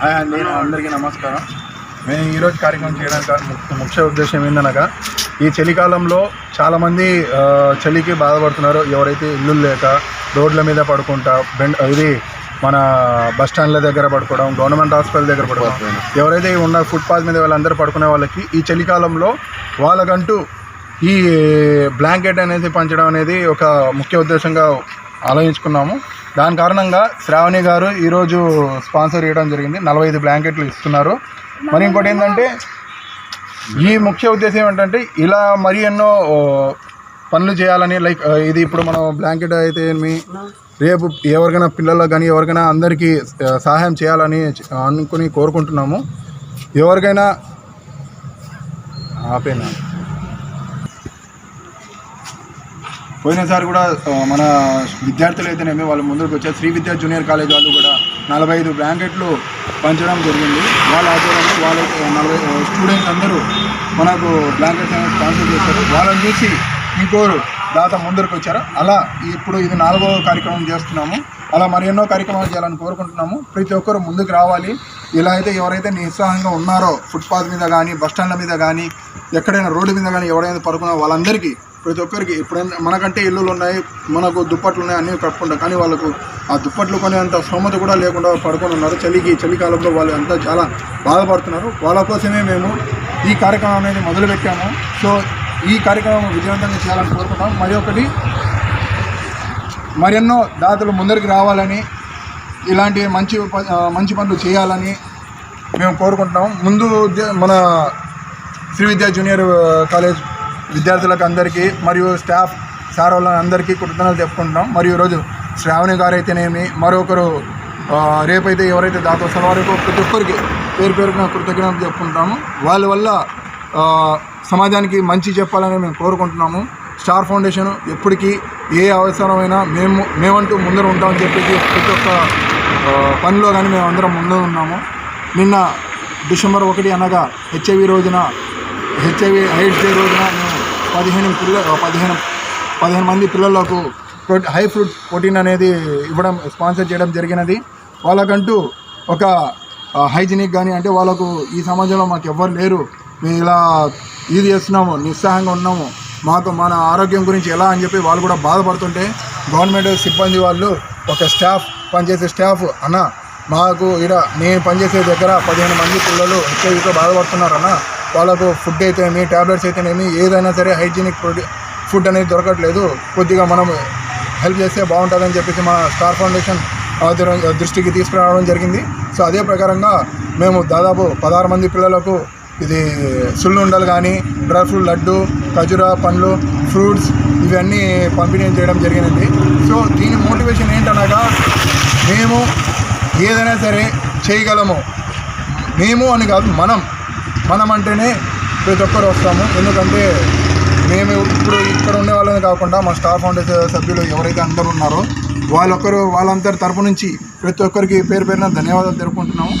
Hi అండి అందరికీ నమస్కారం. మేము ఈరోజు కార్యక్రమం చేయడానికి ముఖ్య ఉద్దేశం ఏంటనగా ఈ చలికాలంలో చాలామంది చలికి బాధపడుతున్నారు. ఎవరైతే ఇల్లు లేక రోడ్ల మీద పడుకుంటా బెండ్ ఇది మన బస్ స్టాండ్ల దగ్గర పడుకోవడం గవర్నమెంట్ హాస్పిటల్ దగ్గర పడుకోవడం ఎవరైతే ఉన్న ఫుట్పాత్ మీద వాళ్ళందరూ పడుకునే వాళ్ళకి ఈ చలికాలంలో వాళ్ళకంటూ ఈ బ్లాంకెట్ అనేది పంచడం అనేది ఒక ముఖ్య ఉద్దేశంగా ఆలోచించుకున్నాము. దాని కారణంగా శ్రావణి గారు ఈరోజు స్పాన్సర్ చేయడం జరిగింది. నలభై ఐదు బ్లాంకెట్లు ఇస్తున్నారు. మరి ఇంకోటి ఏంటంటే ఈ ముఖ్య ఉద్దేశం ఏంటంటే ఇలా మరి ఎన్నో పనులు చేయాలని లైక్ ఇది ఇప్పుడు మనం బ్లాంకెట్ అయితే ఏమి రేపు ఎవరికైనా పిల్లలకు కానీ ఎవరికైనా అందరికీ సహాయం చేయాలని అనుకుని కోరుకుంటున్నాము. ఎవరికైనా ఆపేనా? పోయినసారి కూడా మన విద్యార్థులు అయితేనేమి వాళ్ళు ముందుకు వచ్చారు శ్రీ విద్యా జూనియర్ కాలేజ్ వాళ్ళు కూడా నలభై ఐదు బ్లాంకెట్లు పంచడం జరిగింది. వాళ్ళ ఆధ్వర్యంలో వాళ్ళ నలభై స్టూడెంట్స్ అందరూ మనకు బ్లాంకెట్స్ అనేది స్పాన్సర్ చేశారు. వాళ్ళని చూసి ఇంకోరు దాత ముందరికి వచ్చారు. అలా ఇప్పుడు ఇది నాలుగో కార్యక్రమం చేస్తున్నాము. అలా మరి ఎన్నో కార్యక్రమాలు చేయాలని కోరుకుంటున్నాము. ప్రతి ఒక్కరు ముందుకు రావాలి. ఇలా అయితే ఎవరైతే నిస్సహాయంగా ఉన్నారో ఫుట్పాత్ మీద కానీ బస్ స్టాండ్ల మీద కానీ ఎక్కడైనా రోడ్డు మీద కానీ ఎవరైనా పడుకున్నారో వాళ్ళందరికీ ప్రతి ఒక్కరికి ఇప్పుడైనా మనకంటే ఇల్లులు ఉన్నాయి మనకు దుప్పట్లు ఉన్నాయి అన్నీ కట్టుకుంటాం కానీ వాళ్ళకు ఆ దుప్పట్లు కొనేంత స్తోమత కూడా లేకుండా పడుకొని ఉన్నారు. చలికి చలికాలంలో వాళ్ళు అంతా చాలా బాధపడుతున్నారు. వాళ్ళ కోసమే మేము ఈ కార్యక్రమం అనేది మొదలుపెట్టాము. సో ఈ కార్యక్రమం విజయవంతంగా చేయాలని కోరుకున్నాం మరి ఒకటి మరెన్నో దాతలు ముందరికి రావాలని ఇలాంటి మంచి మంచి పనులు చేయాలని మేము కోరుకుంటున్నాం. ముందు మన శ్రీ విద్యా జూనియర్ కాలేజ్ విద్యార్థులకు అందరికీ మరియు స్టాఫ్ సార్ వాళ్ళ అందరికీ కృతజ్ఞతలు చెప్పుకుంటున్నాం. మరియు ఈరోజు శ్రావణి గారు అయితేనేమి మరొకరు రేపైతే ఎవరైతే దాతోత్సవం వస్తారో వారికి ప్రతి ఒక్కరికి పేరు పేరున కృతజ్ఞతలు చెప్పుకుంటాము. వాళ్ళ వల్ల సమాజానికి మంచి చెప్పాలని మేము కోరుకుంటున్నాము. స్టార్ ఫౌండేషన్ ఎప్పటికీ ఏ అవసరమైనా మేము మేమంటూ ముందర ఉంటామని చెప్పేసి ప్రతి ఒక్క పనిలో కానీ మేము అందరం ముందు ఉన్నాము. నిన్న డిసెంబర్ ఒకటి అనగా హెచ్ఐవి రోజున హెచ్ఐవి ఎయిడ్స్ డే రోజున మేము పదిహేను పిల్ల పదిహేను పదిహేను మంది పిల్లలకు ప్రో- హై ఫ్రూట్ ప్రోటీన్ అనేది ఇవ్వడం స్పాన్సర్ చేయడం జరిగినది. వాళ్ళకంటూ ఒక హైజీనిక్ కానీ అంటే వాళ్ళకు ఈ సమాజంలో మాకు ఎవ్వరు లేరు. మేము ఇలా ఇది చేస్తున్నాము నిస్సహాయంగా ఉన్నాము. మాకు మన ఆరోగ్యం గురించి ఎలా అని చెప్పి వాళ్ళు కూడా బాధపడుతుంటే గవర్నమెంట్ సిబ్బంది వాళ్ళు ఒక స్టాఫ్ పనిచేసే స్టాఫ్ అన్న మాకు ఇక్కడ నేను పనిచేసే దగ్గర పదిహేను మంది పిల్లలు హెచ్ఐవితో బాధపడుతున్నారన్న వాళ్ళకు ఫుడ్ అయితేనేమి ట్యాబ్లెట్స్ అయితేనేమి ఏదైనా సరే హైజీనిక్ ఫుడ్ ఫుడ్ అనేది దొరకట్లేదు. కొద్దిగా మనం హెల్ప్ చేస్తే బాగుంటుందని చెప్పేసి మా స్టార్ ఫౌండేషన్ దృష్టికి తీసుకురావడం జరిగింది. సో అదే ప్రకారంగా మేము దాదాపు పదహారు మంది పిల్లలకు ఇది సుల్లుండలు కానీ డ్రై ఫ్రూట్ లడ్డు ఖజూరా పండ్లు ఫ్రూట్స్ ఇవన్నీ పంపిణీ చేయడం జరిగినది సో దీని మోటివేషన్ ఏంటనగా మేము ఏదైనా సరే చేయగలము. మేము అని కాదు మనం మనం అంటేనే ప్రతి ఒక్కరు వస్తాము. ఎందుకంటే మేము ఇప్పుడు ఇక్కడ ఉండే వాళ్ళని కాకుండా మా స్టార్ ఫౌండేషన్ సభ్యులు ఎవరైతే అందరూ ఉన్నారో వాళ్ళొక్కరు వాళ్ళందరి తరపు నుంచి ప్రతి ఒక్కరికి పేరు పేరున ధన్యవాదాలు తెలుపుకుంటున్నాము.